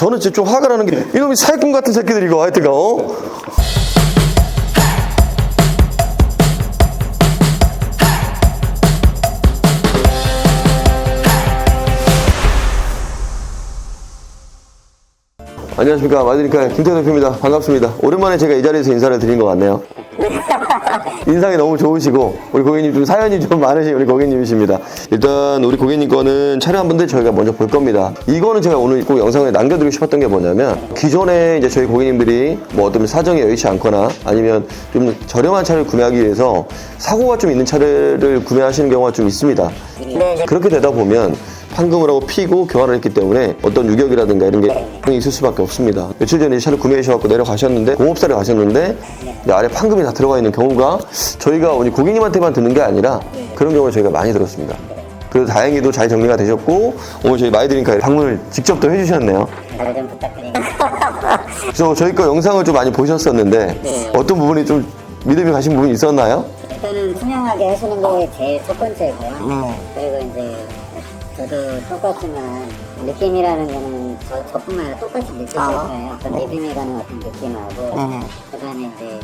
저는 진짜 좀 화가 나는 게 이놈이 사기꾼 같은 새끼들 이거. 하여튼가 어? 안녕하십니까. 마드니까 김태현 대표입니다. 반갑습니다. 오랜만에 제가 이 자리에서 인사를 드린 것 같네요 인상이 너무 좋으시고 우리 고객님 좀 사연이 좀 많으신 우리 고객님이십니다. 일단 우리 고객님 거는 차량 분들 저희가 먼저 볼 겁니다. 이거는 제가 오늘 꼭 영상에 남겨드리고 싶었던 게 뭐냐면 기존에 이제 저희 고객님들이 뭐 어떤 사정이 여의치 않거나 아니면 좀 저렴한 차를 구매하기 위해서 사고가 좀 있는 차를 구매하시는 경우가 좀 있습니다. 네, 그렇게 되다 보면 판금을 하고 피고 교환을 했기 때문에 어떤 유격이라든가 이런 게 있을 수밖에 없습니다. 며칠 전에 차를 구매하셔서 내려가셨는데 공업사를 가셨는데 아래 판금이 다 들어가 있는 경우가 저희가 우리 고객님한테만 듣는 게 아니라 그런 경우를 저희가 많이 들었습니다. 그래도 다행히도 잘 정리가 되셨고 오늘 저희 마이드링카 방문을 직접 또 해주셨네요. 잘좀 부탁드립니다. 그래서 저희 거 영상을 좀 많이 보셨었는데 어떤 부분이 좀 믿음이 가신 부분이 있었나요? 일단은 투명하게 하시는 게 제일 첫 번째고요. 그리고 이제 저도 똑같지만 느낌이라는 거는 저, 저뿐만 아니라 똑같이 느끼실 거예요. 그 믿음이 가는 어떤 느낌하고 그 다음에 이제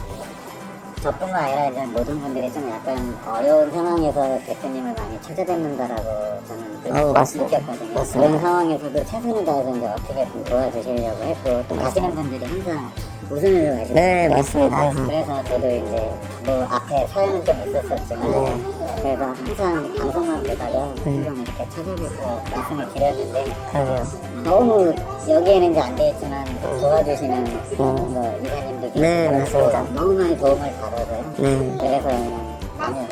저뿐만 아니라 이제 모든 분들이 좀 약간 어려운 상황에서 대표님을 많이 찾아뵙는다라고 저는 그렇게 어, 맞습니다. 느꼈거든요. 맞습니다. 그런 상황에서도 최선을 다해서 이제 어떻게든 도와주시려고 했고 또 가시는 분들이 항상 웃으면서 가시는 네, 맞습니다. 그래서 저도 이제 뭐 앞에 사연은 좀 있었었지만 네. 그래서 항상 방송만 보다가 항상 이렇게 찾아뵙고 말씀을 드렸는데 그러게요. 너무 여기에는 이제 안 되겠지만 도와주시는 뭐 이사님도 계시고 네, 맞습니다. 너무 많이 도움을 받아서요. 네. 그래서 그냥 아무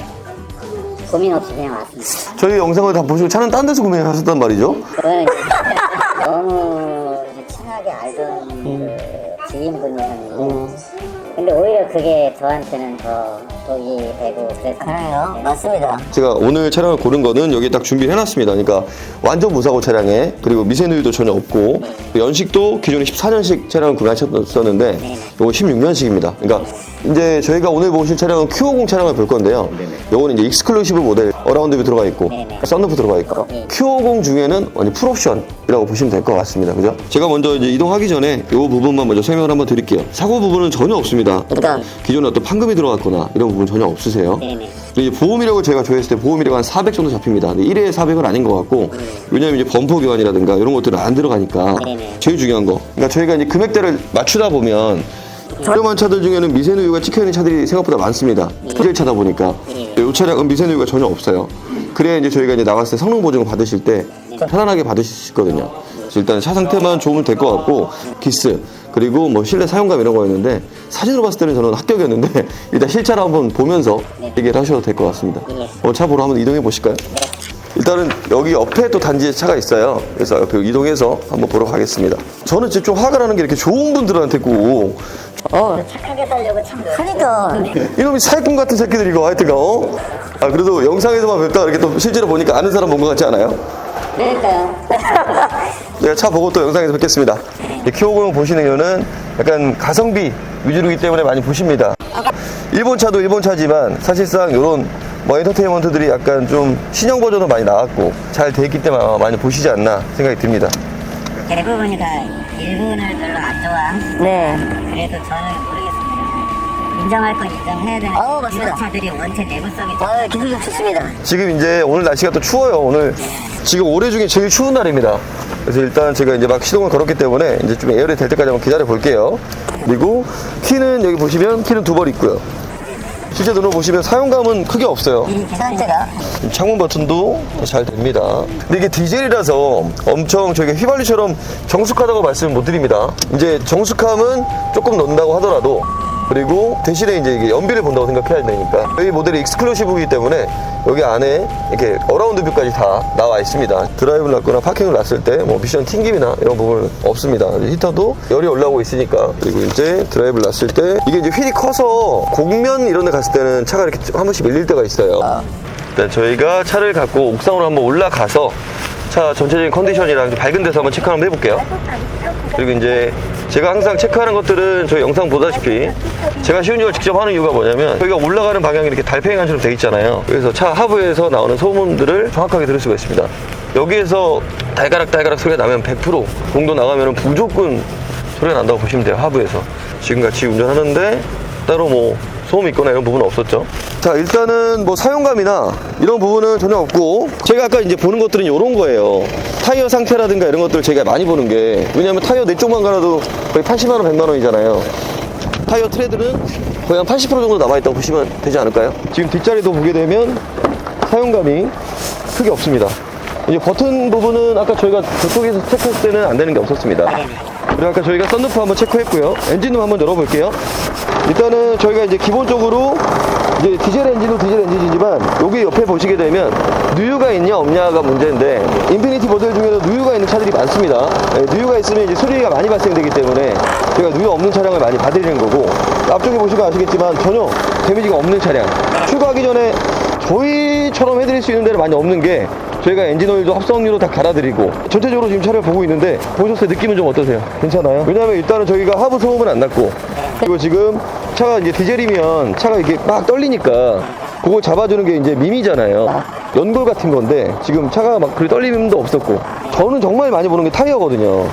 고민 없이 그냥 왔습니다. 저희 영상을 다 보시고 차는 딴 데서 구매하셨단 말이죠? 그거는 이제 너무 친하게 알던 그 지인분이셨는데 근데 오히려 그게 저한테는 더 독이 되고 그래요. 맞습니다. 제가 오늘 차량을 고른 거는 여기 딱 준비를 해놨습니다. 그러니까 완전 무사고 차량에 그리고 미세누유도 전혀 없고 연식도 기존에 14년식 차량을 구매하셨었는데 이거 16년식입니다. 그러니까 이제 저희가 오늘 보실 차량은 Q50 차량을 볼 건데요. 요거는 이제 익스클루시브 모델 어라운드 뷰 들어가 있고 네네. 썬루프 들어가 있고 Q50 중에는 완전 풀옵션이라고 보시면 될 것 같습니다. 그죠? 제가 먼저 이제 이동하기 전에 이 부분만 먼저 설명을 한번 드릴게요. 사고 부분은 전혀 없습니다. 그러니까 기존에 어떤 판금이 들어갔거나 이런 부분 전혀 없으세요. 네네. 근데 이제 보험이력을 제가 조회했을 때 보험이력 한400 정도 잡힙니다. 근데 1회에 400은 아닌 것 같고 왜냐면 이제 범퍼 교환이라든가 이런 것들은 안 들어가니까 네네. 제일 중요한 거. 그러니까 저희가 이제 금액대를 맞추다 보면 저렴한 차들 중에는 미세누유가 찍혀 있는 차들이 생각보다 많습니다. 디젤 차다 보니까 이 차량은 미세누유가 전혀 없어요. 그래야 이제 저희가 이제 나갔을 때 성능 보증을 받으실 때 편안하게 받으실 수 있거든요. 일단 차 상태만 좋으면 될 것 같고 기스 그리고 뭐 실내 사용감 이런 거였는데 사진으로 봤을 때는 저는 합격이었는데 일단 실차로 한번 보면서 얘기를 하셔도 될 것 같습니다. 어, 차 보러 한번 이동해 보실까요? 일단은 여기 옆에 또 단지에 차가 있어요. 그래서 옆에 이동해서 한번 보러 가겠습니다. 저는 진짜 좀 화가 나는 게 이렇게 좋은 분들한테 꼭 어, 착하게 살려고 참 그러니까 이놈이 사기꾼 같은 새끼들 이거 하여튼가 어? 아 그래도 영상에서만 뵙다가 이렇게 또 실제로 보니까 아는 사람 본 것 같지 않아요? 그러니까요. 내가 차 보고 또 영상에서 뵙겠습니다. 이 키오공 보시는 이유는 약간 가성비 위주이기 때문에 많이 보십니다. 일본 차도 일본 차지만 사실상 이런 뭐 엔터테인먼트들이 약간 좀 신형 버전으로 많이 나왔고 잘 돼 있기 때문에 아마 많이 보시지 않나 생각이 듭니다. 대부분이 다 일본을 별로 안 좋아. 네. 그래도 저는 모르겠습니다. 인정할 건 인정해야 되는 어, 맞습니다. 차들이 원체 내구성이 좀 아, 기술력 좋습니다. 지금 이제 오늘 날씨가 또 추워요. 오늘 지금 올해 중에 제일 추운 날입니다. 그래서 일단 제가 이제 막 시동을 걸었기 때문에 이제 좀 에어리 될 때까지 한번 기다려 볼게요. 그리고 키는 여기 보시면 키는 두 벌 있고요. 실제 눈으로 보시면 사용감은 크게 없어요. 이 기사한테가 창문 버튼도 잘 됩니다. 근데 이게 디젤이라서 엄청 저게 휘발유처럼 정숙하다고 말씀을 못 드립니다. 이제 정숙함은 조금 넣는다고 하더라도 그리고 대신에 이제 이게 연비를 본다고 생각해야 되니까 이 모델이 익스클루시브이기 때문에 여기 안에 이렇게 어라운드 뷰까지 다 나와 있습니다. 드라이브를 놨거나 파킹을 놨을 때 뭐 미션 튕김이나 이런 부분은 없습니다. 히터도 열이 올라오고 있으니까 그리고 이제 드라이브를 놨을 때 이게 이제 휠이 커서 곡면 이런 데 갔을 때는 차가 이렇게 한 번씩 밀릴 때가 있어요. 일단 저희가 차를 갖고 옥상으로 한번 올라가서 차 전체적인 컨디션이랑 좀 밝은 데서 한번 체크 한번 해볼게요. 그리고 이제 제가 항상 체크하는 것들은 저희 영상 보다시피 제가 걸 직접 하는 이유가 뭐냐면 저희가 올라가는 방향이 이렇게 달팽이관처럼 돼 있잖아요. 그래서 차 하부에서 나오는 소음들을 정확하게 들을 수가 있습니다. 여기에서 달가락 달가락 소리가 나면 100% 공도 나가면 무조건 소리가 난다고 보시면 돼요. 하부에서. 지금같이 운전하는데 따로 뭐 소음 있거나 이런 부분은 없었죠. 자, 일단은 뭐 사용감이나 이런 부분은 전혀 없고 제가 아까 이제 보는 것들은 이런 거예요. 타이어 상태라든가 이런 것들을 제가 많이 보는 게 왜냐면 타이어 내 쪽만 갈아도 거의 80만 원, 100만 원이잖아요. 타이어 트레드는 거의 한 80% 정도 남아있다고 보시면 되지 않을까요? 지금 뒷자리도 보게 되면 사용감이 크게 없습니다. 이제 버튼 부분은 아까 저희가 저쪽에서 체크했을 때는 안 되는 게 없었습니다. 그리고 아까 저희가 썬루프 한번 체크했고요. 엔진룸 한번 열어볼게요. 일단은 저희가 이제 기본적으로 이제 디젤 엔진도 디젤 엔진이지만 여기 옆에 보시게 되면 누유가 있냐 없냐가 문제인데 인피니티 모델 중에도 누유가 있는 차들이 많습니다. 네, 누유가 있으면 이제 수리가 많이 발생되기 때문에 저희가 누유 없는 차량을 많이 받으리는 거고 앞쪽에 보시면 아시겠지만 전혀 데미지가 없는 차량 출고하기 전에 저희처럼 해드릴 수 있는 데는 많이 없는 게 저희가 엔진 오일도 합성유로 다 갈아드리고 전체적으로 지금 차를 보고 있는데 보셨을 때 느낌은 좀 어떠세요? 괜찮아요? 왜냐면 일단은 저희가 하부 소음은 안 났고 그리고 지금 차가 이제 디젤이면 차가 이게 막 떨리니까 그걸 잡아주는 게 이제 밈이잖아요. 연골 같은 건데 지금 차가 막 그리 떨림도 없었고 저는 정말 많이 보는 게 타이어거든요.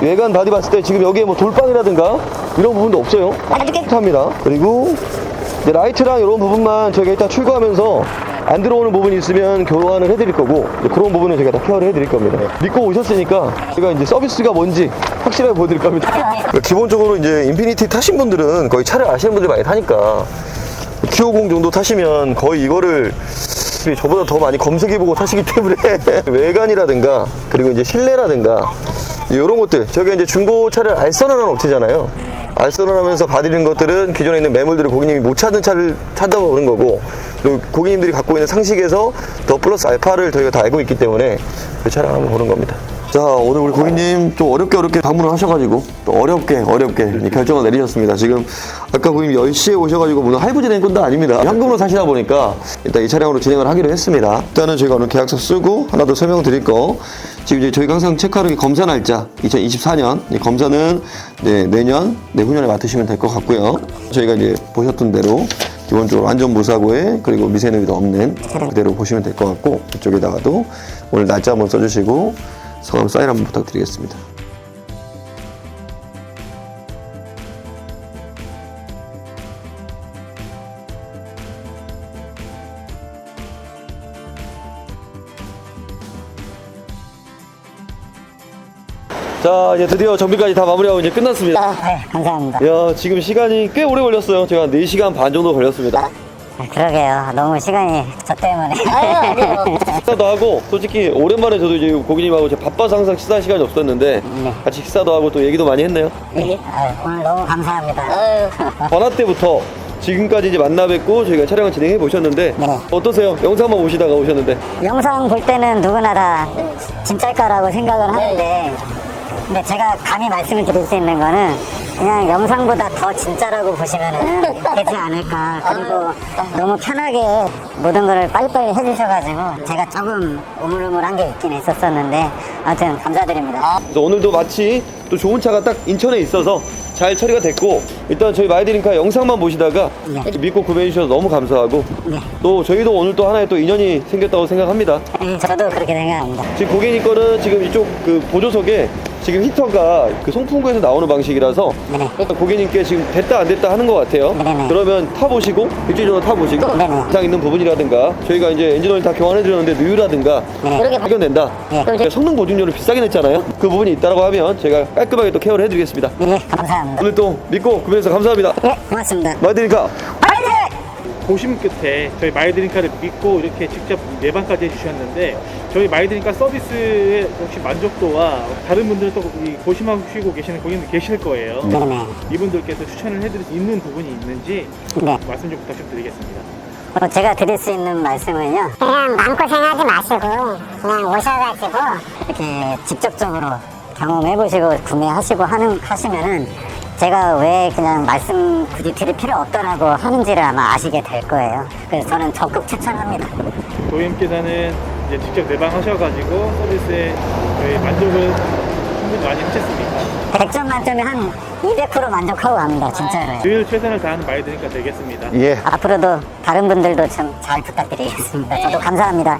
외관 바디 봤을 때 지금 여기에 뭐 돌빵이라든가 이런 부분도 없어요. 깨끗합니다. 그리고 이제 라이트랑 이런 부분만 저희가 일단 출고하면서 안 들어오는 부분이 있으면 교환을 해드릴 거고 그런 부분은 제가 다 케어를 해드릴 겁니다. 믿고 오셨으니까 제가 이제 서비스가 뭔지 확실하게 보여드릴 겁니다. 그러니까 기본적으로 이제 인피니티 타신 분들은 거의 차를 아시는 분들이 많이 타니까 Q50 정도 타시면 거의 이거를 저보다 더 많이 검색해보고 타시기 때문에 외관이라든가 그리고 이제 실내라든가 이런 것들 저희가 이제 중고차를 알선하는 업체잖아요 알선하면서 받으는 것들은 기존에 있는 매물들을 고객님이 못 찾는 차를 찾아보는 그런 거고 그리고 고객님들이 갖고 있는 상식에서 더 플러스 알파를 저희가 다 알고 있기 때문에 그 차량 한번 보는 겁니다. 자 오늘 우리 고객님 좀 어렵게 어렵게 방문을 하셔가지고 또 어렵게 어렵게 결정을 내리셨습니다. 지금 아까 고객님 10시에 오셔가지고 무슨 할부 진행 건도 아닙니다. 현금으로 사시다 보니까 일단 이 차량으로 진행을 하기로 했습니다. 일단은 저희가 오늘 계약서 쓰고 하나 더 설명드릴 거 지금 이제 저희가 항상 체크하는 게 검사 날짜 2024년 검사는 네, 내년 내후년에 맡으시면 될 것 같고요 저희가 이제 보셨던 대로 기본적으로 안전 무사고에 그리고 미세누이도 없는 그대로 보시면 될 것 같고 이쪽에다가도 오늘 날짜 한번 써주시고 성함 사인 한번 부탁드리겠습니다. 자 이제 드디어 정비까지 다 마무리하고 이제 끝났습니다. 네, 감사합니다. 야 지금 시간이 꽤 오래 걸렸어요. 제가 4시간 반 정도 걸렸습니다. 아, 그러게요. 너무 시간이 저 때문에. 식사도 하고 솔직히 오랜만에 저도 이제 고객님하고 제가 바빠서 항상 식사 시간이 없었는데 같이 식사도 하고 또 얘기도 많이 했네요. 아유, 오늘 너무 감사합니다. 전화 때부터 지금까지 이제 만나 뵙고 저희가 촬영을 진행해 보셨는데 네. 어떠세요? 영상만 보시다가 오셨는데 영상 볼 때는 누구나 다 진짜일까라고 생각을 하는데 근데 제가 감히 말씀을 드릴 수 있는 거는 그냥 영상보다 더 진짜라고 보시면 되지 않을까 그리고 너무 편하게 모든 거를 빨리빨리 해주셔가지고 제가 조금 오물오물한 게 있긴 있었었는데 아무튼 감사드립니다 그래서 오늘도 마치 또 좋은 차가 딱 인천에 있어서 잘 처리가 됐고 일단 저희 마이드링카 영상만 보시다가 네. 믿고 구매해 주셔서 너무 감사하고 네. 또 저희도 오늘 또 하나의 또 인연이 생겼다고 생각합니다. 네, 저도 그렇게 생각합니다 지금 고객님 거는 지금 이쪽 그 보조석에 지금 히터가 그 송풍구에서 나오는 방식이라서 네네. 일단 고객님께 지금 됐다 안 됐다 하는 것 같아요. 네네. 그러면 타보시고 일주일 정도 타보시고 네네. 이상 있는 부분이라든가 저희가 이제 엔진 오일 다 교환해 드렸는데 누유라든가 네. 이렇게 발견된다. 네. 저희가 성능 보증료를 비싸게 냈잖아요. 그 부분이 있다라고 하면 제가 깔끔하게 또 케어를 해드리겠습니다. 네 감사합니다 오늘 또 믿고 구매해서 감사합니다. 네 고맙습니다 마이드니까 고심 끝에 저희 마이드링카를 믿고 이렇게 직접 예방까지 해주셨는데 저희 마이드링카 서비스의 역시 만족도와 다른 분들은 또이 고심하시고 계시는 고객님들 계실 거예요. 네네 이분들께서 추천을 해드릴 수 있는 부분이 있는지 네. 말씀 좀 부탁 좀 드리겠습니다. 어, 제가 드릴 수 있는 말씀은요. 그냥 마음고생하지 마시고 그냥 오셔가지고 이렇게 직접적으로 경험해보시고 구매하시고 하는, 하시면은 제가 왜 그냥 말씀 굳이 드릴 필요 없더라고 하는지를 아마 아시게 될 거예요. 그래서 저는 적극 추천합니다. 고객님께서는 이제 직접 내방하셔가지고 서비스에 저희 만족을 충분히 많이 하셨습니다. 100점 만점에 한 200% 만족하고 갑니다, 진짜로요. 늘 최선을 다하는 마이 드니까 되겠습니다. 예. 앞으로도 다른 분들도 좀잘 부탁드리겠습니다. 저도 감사합니다.